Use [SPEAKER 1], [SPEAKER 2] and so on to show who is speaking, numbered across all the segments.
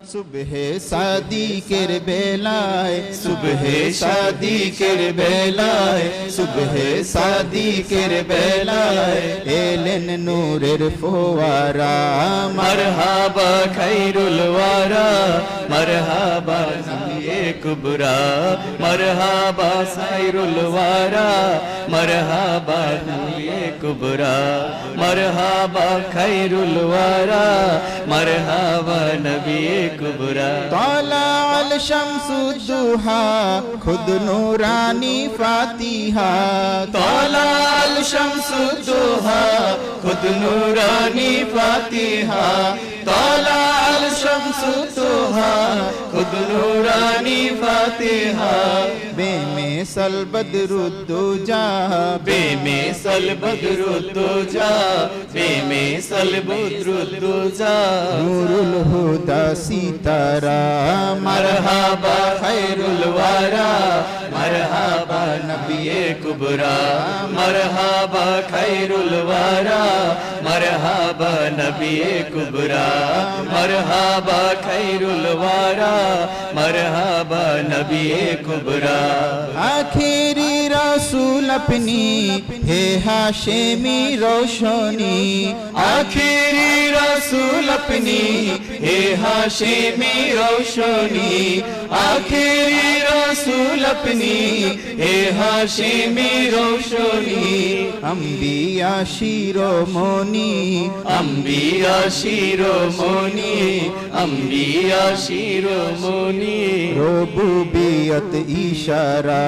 [SPEAKER 1] সুবহে সাদিকের বেলায়
[SPEAKER 2] সুবহে সাদিকের বেলায় সুবহে সাদিকের বেলায়
[SPEAKER 1] এলেন নূরের ফোয়ারা
[SPEAKER 2] মারহাবা খাইরুল ওয়ারা মারহাবা নবিয়ে کبرا مرحبا سائر الوارا مرحبا نوری کبرا مرحبا خیر الوارا مرحبا نبی کبرا
[SPEAKER 1] طالع الشمس الدوحا، خود نورانی فاتحہ۔
[SPEAKER 2] طالع الشمس الدوحا، خود نورانی فاتحہ۔ طالع الشمس الدوحا، خود نورانی بانی
[SPEAKER 1] فاتحہ۔ بے میں
[SPEAKER 2] سل بدردو جا بے میں سل بدردو جا بے میں سل بدردو جا
[SPEAKER 1] نور الہدا سیتارا
[SPEAKER 2] مرحبا خیر الوارا مرحبا نبی کبرا، مرحبا خیر الورا، مرحبا نبی کبرا، مرحبا خیر الورا، مرحبا نبی کبرا۔
[SPEAKER 1] آخری রসুল আপনি, হে হাশেমি রোশনি।
[SPEAKER 2] আখেরি রসুল আপনি, হে হাশেমি রোশনি। আখেরি রসুল আপনি, হে হাশেমি রোশনি।
[SPEAKER 1] আম্বি আশিরো
[SPEAKER 2] মনি অম্বিয়া শিরোমণি অম্বিয়া শিরোমণি অম্বিয়া শিরোমণি।
[SPEAKER 1] রবুবিয়ত ইশারা,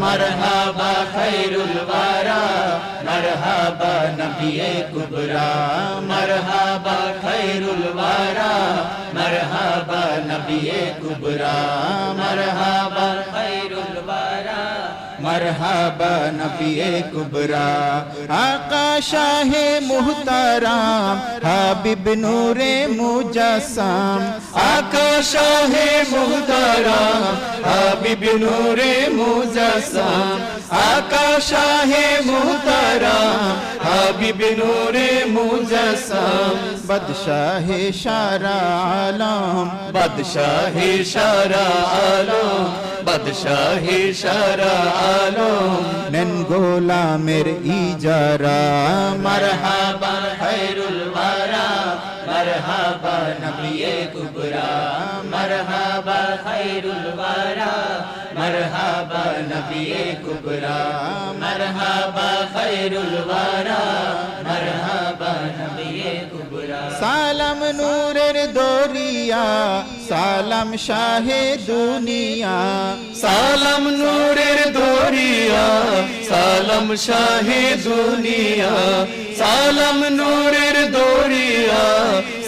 [SPEAKER 2] মরহাবা مرحبا خیر الورا مرحبا نبی کبرا. مرحبا خیر الورا مرحبا نبی کبرا. مرحبا
[SPEAKER 1] مرحبا نبی کبرا، آقا شاہ محترام حبیب نور مجسم۔
[SPEAKER 2] آقا شاہ محترام حبیب نور مجسم۔ آقا شاہ محترام হাবিব নূরে মুজাসাম
[SPEAKER 1] বাদশাহ সারা আলম।
[SPEAKER 2] বাদশাহ সারা আলম। বাদশাহ সারা আলম।
[SPEAKER 1] নেন গোলামের ইজারা।
[SPEAKER 2] মারহাবা খায়রুল ওয়ারা মারহাবা নবিয়ে কুবরা। মারহাবা খায়রুল ওয়ারা মারহাবা নবিয়ে কুবরা মারহাবা খৈরুল ওয়ারা মারহাবা নবিয়ে কুবরা
[SPEAKER 1] সালাম নূরের দরিয়া সালাম শাহে দুনিয়া
[SPEAKER 2] সালাম নূরের দরিয়া সালাম শাহে দুনিয়া সালাম নূরের দরিয়া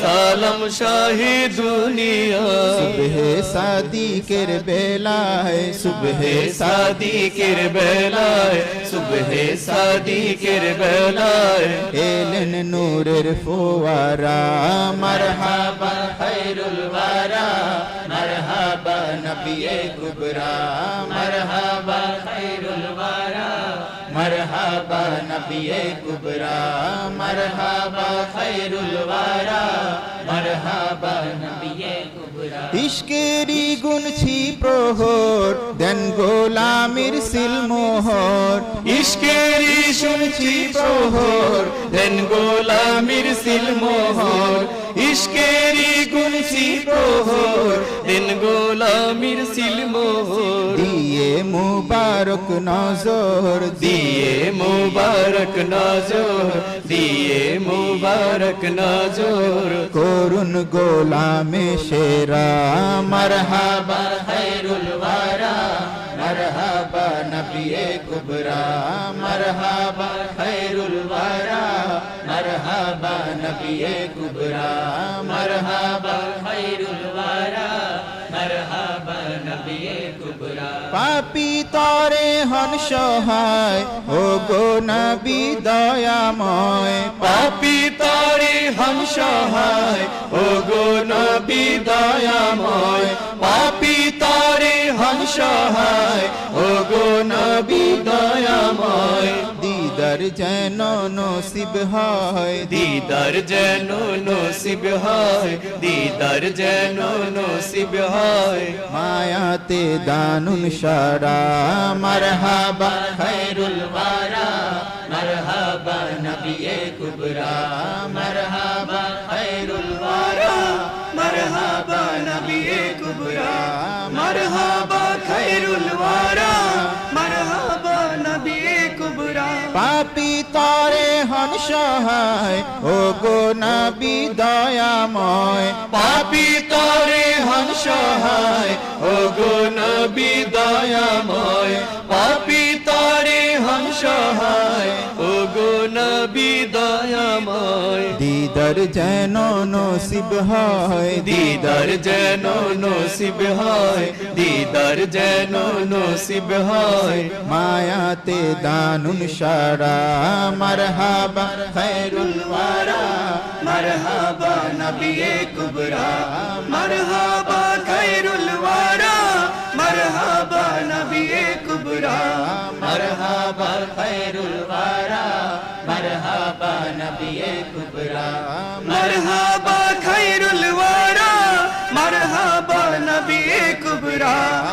[SPEAKER 2] সালাম শাহে দুনিয়া।
[SPEAKER 1] সুবহে সাদিকের বেলায়,
[SPEAKER 2] সুবহে সাদিকের বেলায়, সুবহে সাদিকের বেলায়।
[SPEAKER 1] এলেন নূরের ফোয়ারা, মারহাবা
[SPEAKER 2] খৈরুল ওয়ারা মারহাবা নবিয়ে কুবরা, মারহাবা খৈরুল ওয়ারা মারহাবা নবিয়ে কুবরা মারহাবা খৈরুল ওয়ারা মারহাবা নবিয়ে কুবরা
[SPEAKER 1] ইশকেরি গুনছি প্রহর দেন গোলামির সিলমোহর
[SPEAKER 2] ইশকেরি শুনছি প্রহর দেন গোলামির সিলমোহর ইশকেরি গুনছি প্রহর দেন গোলামির সিলমোহর
[SPEAKER 1] মুবারক নজর
[SPEAKER 2] দিয়ে মুবারক নজর দিয়ে মুবারক নজর।
[SPEAKER 1] করুন গোলামে সেরা। মারহাবা
[SPEAKER 2] খৈরুল ওয়ারা
[SPEAKER 1] মারহাবা নবিয়ে কুবরা। মারহাবা
[SPEAKER 2] খৈরুল ওয়ারা
[SPEAKER 1] মারহাবা নবিয়ে কুবরা।
[SPEAKER 2] মারহাবা
[SPEAKER 1] পাপি তরে হন সহায়। ও গো নবী দয়াময়।
[SPEAKER 2] পাপি তরে হন সহায়। ও গো নবী দয়াময়। পাপি তরে হন সহায়। ও গো
[SPEAKER 1] যেন নসিব হয়
[SPEAKER 2] দিদার যেন নসিব হয় দিদার যেন নসিব হয়।
[SPEAKER 1] মায়াতে দানুন সারা মারহাবা খায়রুল ওয়ারা মারহাবা নবিয়ে কুবরা মারহাবা খায়রুল ওয়ারা মারহাবা নবিয়ে কুবরা
[SPEAKER 2] মারহাবা খায়রুল ওয়ারা
[SPEAKER 1] পাপি তরে হন সহায়। ও গো নবী দয়াময়।
[SPEAKER 2] পাপি তরে হন সহায়। ও গো নবী দয়াময়। পাপি তরে হন সহায়। নবী দয়াময়।
[SPEAKER 1] দিদার যেন নসিব হয়
[SPEAKER 2] দিদার যেন নসিব হয় দিদার যেন নসিব হয়।
[SPEAKER 1] মায়াতে দানুন সারা মারহাবা খায়রুল ওয়ারা মারহাবা নবিয়ে কুবরা
[SPEAKER 2] মারহাবা খায়রুল ওয়ারা মারহাবা নবী কুবরা
[SPEAKER 1] মারহাবা খায়রুল ওয়ারা। নবিয়ে কুবরা
[SPEAKER 2] মারহাবা খায়রুল ওয়ারা মারহাবা নবী কুবরা মারহাবা